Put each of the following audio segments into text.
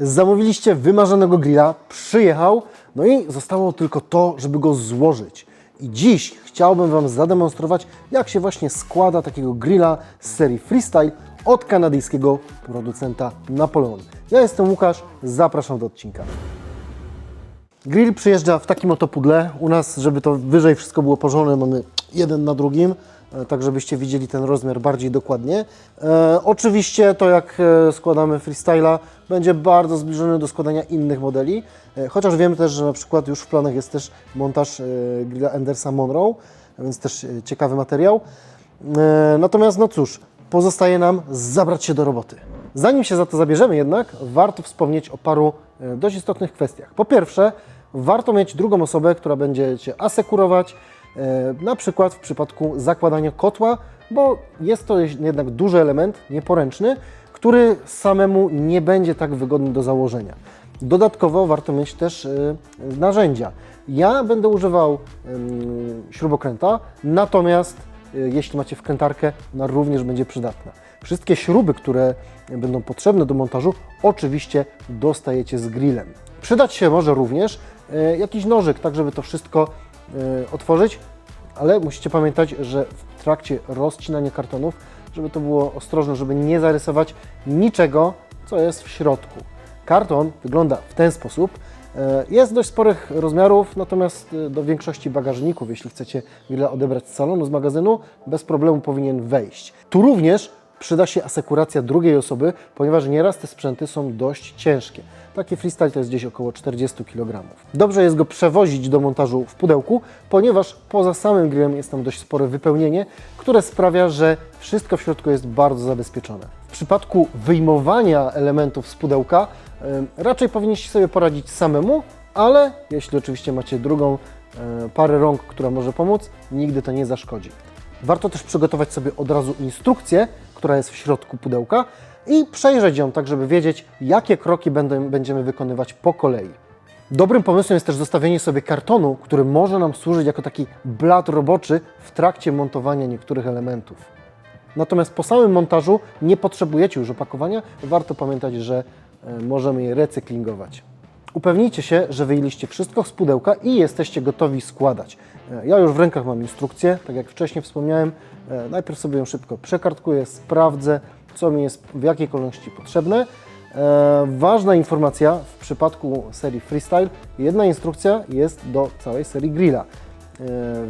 Zamówiliście wymarzonego grilla, przyjechał, no i zostało tylko to, żeby go złożyć. I dziś chciałbym Wam zademonstrować, jak się właśnie składa takiego grilla z serii Freestyle od kanadyjskiego producenta Napoleon. Ja jestem Łukasz, zapraszam do odcinka. Grill przyjeżdża w takim oto pudle. U nas, żeby to wyżej wszystko było położone, mamy jeden na drugim, tak żebyście widzieli ten rozmiar bardziej dokładnie. E, oczywiście to jak e, składamy freestyla będzie bardzo zbliżony do składania innych modeli, e, chociaż wiemy też, że na przykład już w planach jest też montaż e, grilla Endersa Monroe, więc też e, ciekawy materiał. E, Natomiast no cóż, pozostaje nam zabrać się do roboty. Zanim się za to zabierzemy jednak, warto wspomnieć o paru e, dość istotnych kwestiach. Po pierwsze, warto mieć drugą osobę, która będzie Cię asekurować, e, na przykład w przypadku zakładania kotła, bo jest to jednak duży element, nieporęczny, który samemu nie będzie tak wygodny do założenia. Dodatkowo warto mieć też e, narzędzia. Ja będę używał śrubokręta, natomiast e, jeśli macie wkrętarkę, ona również będzie przydatna. Wszystkie śruby, które będą potrzebne do montażu, oczywiście dostajecie z grillem. Przydać się może również e, jakiś nożyk, tak żeby to wszystko e, otworzyć, ale musicie pamiętać, że w trakcie rozcinania kartonów, żeby to było ostrożne, żeby nie zarysować niczego, co jest w środku. Karton wygląda w ten sposób. E, Jest dość sporych rozmiarów, natomiast e, do większości bagażników, jeśli chcecie grilla odebrać z salonu, z magazynu, bez problemu powinien wejść. Tu również przyda się asekuracja drugiej osoby, ponieważ nieraz te sprzęty są dość ciężkie. Taki freestyle to jest gdzieś około 40 kg. Dobrze jest go przewozić do montażu w pudełku, ponieważ poza samym grillem jest tam dość spore wypełnienie, które sprawia, że wszystko w środku jest bardzo zabezpieczone. W przypadku wyjmowania elementów z pudełka raczej powinniście sobie poradzić samemu, ale jeśli oczywiście macie drugą e, parę rąk, która może pomóc, nigdy to nie zaszkodzi. Warto też przygotować sobie od razu instrukcję, która jest w środku pudełka i przejrzeć ją, tak żeby wiedzieć, jakie kroki będziemy wykonywać po kolei. Dobrym pomysłem jest też zostawienie sobie kartonu, który może nam służyć jako taki blat roboczy w trakcie montowania niektórych elementów. Natomiast po samym montażu nie potrzebujecie już opakowania, warto pamiętać, że e, możemy je recyklingować. Upewnijcie się, że wyjęliście wszystko z pudełka i jesteście gotowi składać. E, Ja już w rękach mam instrukcję, tak jak wcześniej wspomniałem. E, Najpierw sobie ją szybko przekartkuję, sprawdzę, co mi jest w jakiej kolejności potrzebne. E, Ważna informacja w przypadku serii Freestyle, jedna instrukcja jest do całej serii grilla.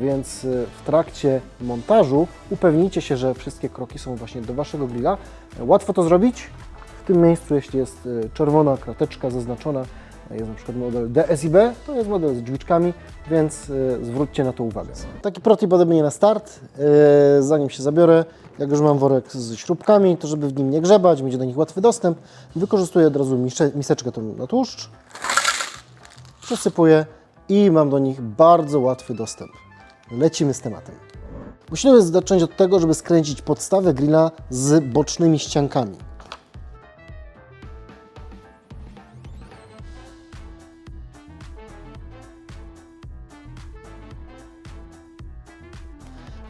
Więc w trakcie montażu upewnijcie się, że wszystkie kroki są właśnie do Waszego grilla. Łatwo to zrobić. W tym miejscu, jeśli jest czerwona krateczka zaznaczona, jest na przykład model DSIB, to jest model z drzwiczkami, więc e, zwróćcie na to uwagę. Taki protip ode mnie na start, e, zanim się zabiorę, jak już mam worek z śrubkami, to żeby w nim nie grzebać, mieć do nich łatwy dostęp, wykorzystuję od razu miseczkę tą na tłuszcz, przesypuję i mam do nich bardzo łatwy dostęp. Lecimy z tematem. Musimy zacząć od tego, żeby skręcić podstawę grilla z bocznymi ściankami.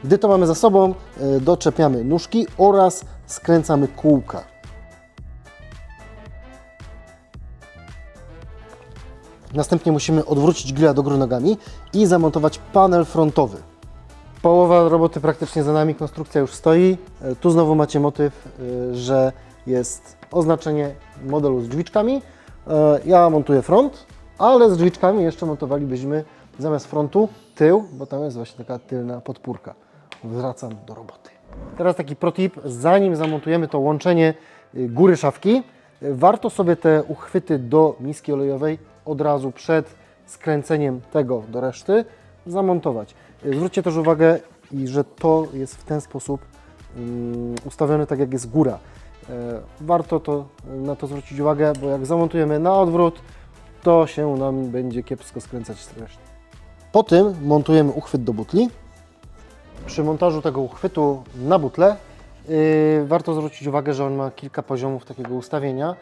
Gdy to mamy za sobą, e, doczepiamy nóżki oraz skręcamy kółka. Następnie musimy odwrócić grilla do góry nogami i zamontować panel frontowy. Połowa roboty praktycznie za nami, konstrukcja już stoi. E, Tu znowu macie motyw, e, że jest oznaczenie modelu z drzwiczkami. Ja montuję front, ale z drzwiczkami jeszcze montowalibyśmy zamiast frontu tył, bo tam jest właśnie taka tylna podpórka. Wracam do roboty. Teraz taki protip, zanim zamontujemy to łączenie y, góry szafki, y, warto sobie te uchwyty do miski olejowej od razu przed skręceniem tego do reszty zamontować. Y, Zwróćcie też uwagę, że to jest w ten sposób mm, ustawione tak jak jest góra. Warto to, na to zwrócić uwagę, bo jak zamontujemy na odwrót, to się nam będzie kiepsko skręcać z reszty. Po tym montujemy uchwyt do butli. Przy montażu tego uchwytu na butle yy, warto zwrócić uwagę, że on ma kilka poziomów takiego ustawienia,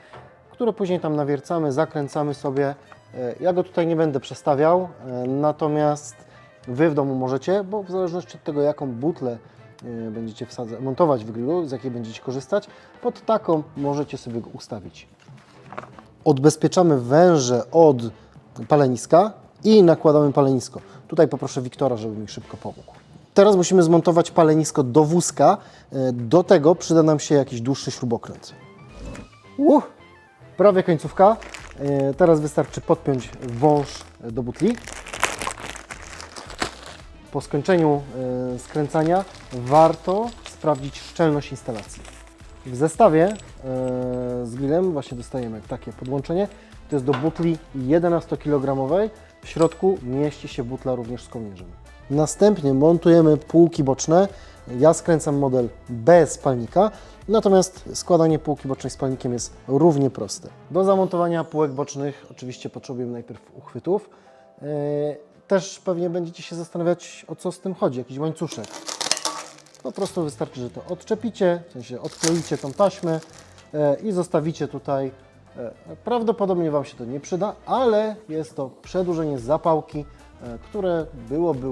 które później tam nawiercamy, zakręcamy sobie. Yy, Ja go tutaj nie będę przestawiał, yy, natomiast Wy w domu możecie, bo w zależności od tego, jaką butlę yy, będziecie wsadza- montować w grillu, z jakiej będziecie korzystać, pod taką możecie sobie go ustawić. odbezpieczamy węże od paleniska i nakładamy palenisko. Tutaj poproszę Wiktora, żeby mi szybko pomógł. Teraz musimy zmontować palenisko do wózka. E, Do tego przyda nam się jakiś dłuższy śrubokręt. Uh, prawie końcówka. E, Teraz wystarczy podpiąć wąż do butli. Po skończeniu e, skręcania warto sprawdzić szczelność instalacji. W zestawie z grillem właśnie dostajemy takie podłączenie. To jest do butli 11 kg. W środku mieści się butla również z kołnierzem. Następnie montujemy półki boczne. Ja skręcam model bez palnika, natomiast składanie półki bocznej z palnikiem jest równie proste. Do zamontowania półek bocznych oczywiście potrzebujemy najpierw uchwytów. E, Też pewnie będziecie się zastanawiać, o co z tym chodzi, jakiś łańcuszek. Po prostu wystarczy, że to odczepicie, w sensie odkleicie tą taśmę e, i zostawicie tutaj. E, Prawdopodobnie Wam się to nie przyda, ale jest to przedłużenie zapałki, które byłoby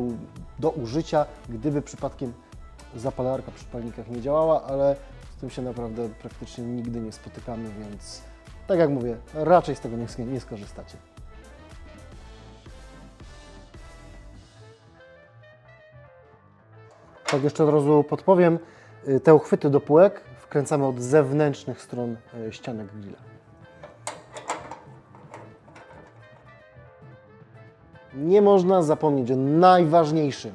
do użycia, gdyby przypadkiem zapalarka przy palnikach nie działała, ale z tym się naprawdę praktycznie nigdy nie spotykamy, więc tak jak mówię, raczej z tego nie, sk- nie skorzystacie. Tak jeszcze od razu podpowiem, y, te uchwyty do półek wkręcamy od zewnętrznych stron y, ścianek grilla. Nie można zapomnieć o najważniejszym.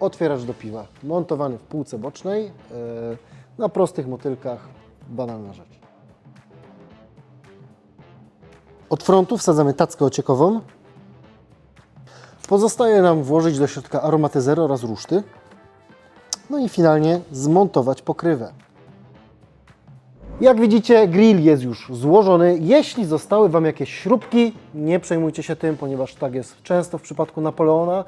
Otwieracz do piwa, montowany w półce bocznej, y, na prostych motylkach, banalna rzecz. Od frontu wsadzamy tackę ociekową. Pozostaje nam włożyć do środka aromatyzer oraz ruszty. No i finalnie zmontować pokrywę. Jak widzicie, grill jest już złożony. Jeśli zostały Wam jakieś śrubki, nie przejmujcie się tym, ponieważ tak jest często w przypadku Napoleona.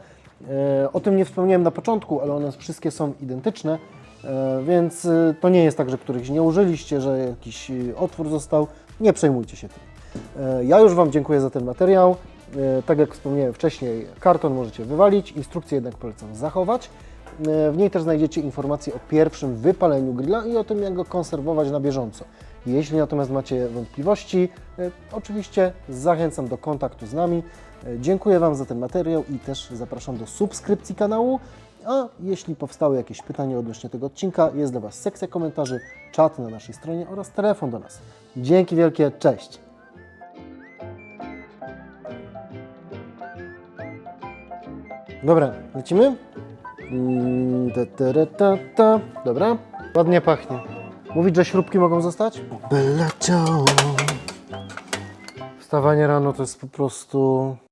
E, o tym nie wspomniałem na początku, ale one wszystkie są identyczne, e, więc e, to nie jest tak, że którychś nie użyliście, że jakiś otwór został. Nie przejmujcie się tym. Ja już Wam dziękuję za ten materiał. Tak jak wspomniałem wcześniej, karton możecie wywalić, instrukcję jednak polecam zachować. E, W niej też znajdziecie informacje o pierwszym wypaleniu grilla i o tym, jak go konserwować na bieżąco. Jeśli natomiast macie wątpliwości, e, oczywiście zachęcam do kontaktu z nami. E, Dziękuję Wam za ten materiał i też zapraszam do subskrypcji kanału. A jeśli powstały jakieś pytania odnośnie tego odcinka, jest dla Was sekcja komentarzy, czat na naszej stronie oraz telefon do nas. Dzięki wielkie, cześć! Dobra, lecimy? Mm, ta, ta, ta, ta, ta. Dobra, ładnie pachnie. Mówić, że śrubki mogą zostać? Bella ciao. Wstawanie rano to jest po prostu